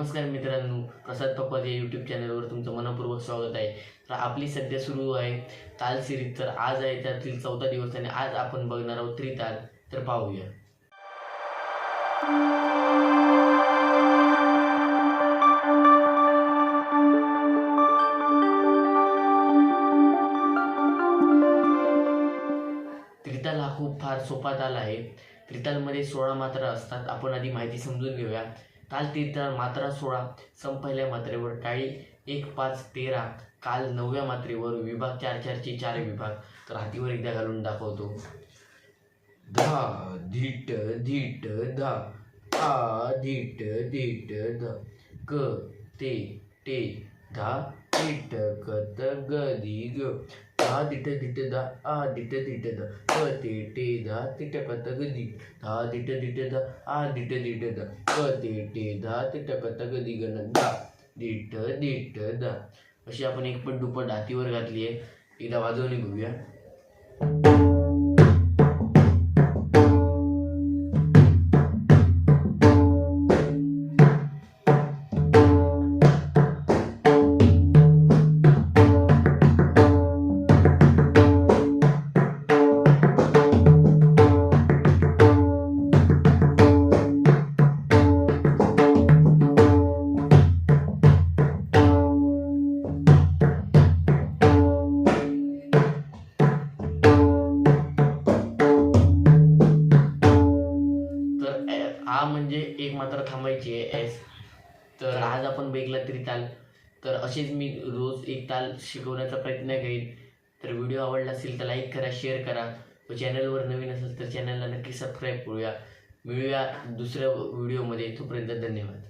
नमस्कार मित्रांनो प्रसाद पप्पाच्या यूट्यूब चॅनलवर तुमचं मनपूर्वक स्वागत आहे. तर आपली सध्या सुरू आहे ताल सिरीज तर आज आहे त्यातील चौथा दिवस आणि आज आपण बघणार आहोत त्रिताल. तर पाहूया. त्रिताल हा खूप फार सोपा ताल आहे. त्रितालमध्ये सोळा मात्रा असतात. आपण आधी माहिती समजून घेऊया. काल त्रिताल मात्रा सोळा संपहिल्या मात्रेवर टाळी एक पाच तेरा काल नवव्या मात्रेवर विभाग चार चारचे चार विभाग. तर हातीवर एकदा घालून दाखवतो. धा धीट धीट धा आ धीट धीट ध क ते टे धा टीट कत ग धी ग धा दिट दिट दा आ दिट दिट द क ते टे धा तिट कत ग दी धा दिट दिट द आ दिट दिट द क ते टे धा तिट कत ग दी ग न दा दिट दिट दा अशी आपण एक पण दुप्पट हातीवर घातली आहे एकदा वाजवून बघूया आ म्हणजे एक मात्र थांबायची आहे. एस तर आज आपण बेगला तरी ताल तर असेच मी रोज एक ताल शिकवण्याचा प्रयत्न करेन. तर व्हिडिओ आवडला असेल तर लाईक करा शेअर करा. व चॅनलवर नवीन असेल तर चॅनलला नक्की सबस्क्राईब करूया. मिळूया दुसऱ्या व्हिडिओमध्ये तोपर्यंत धन्यवाद.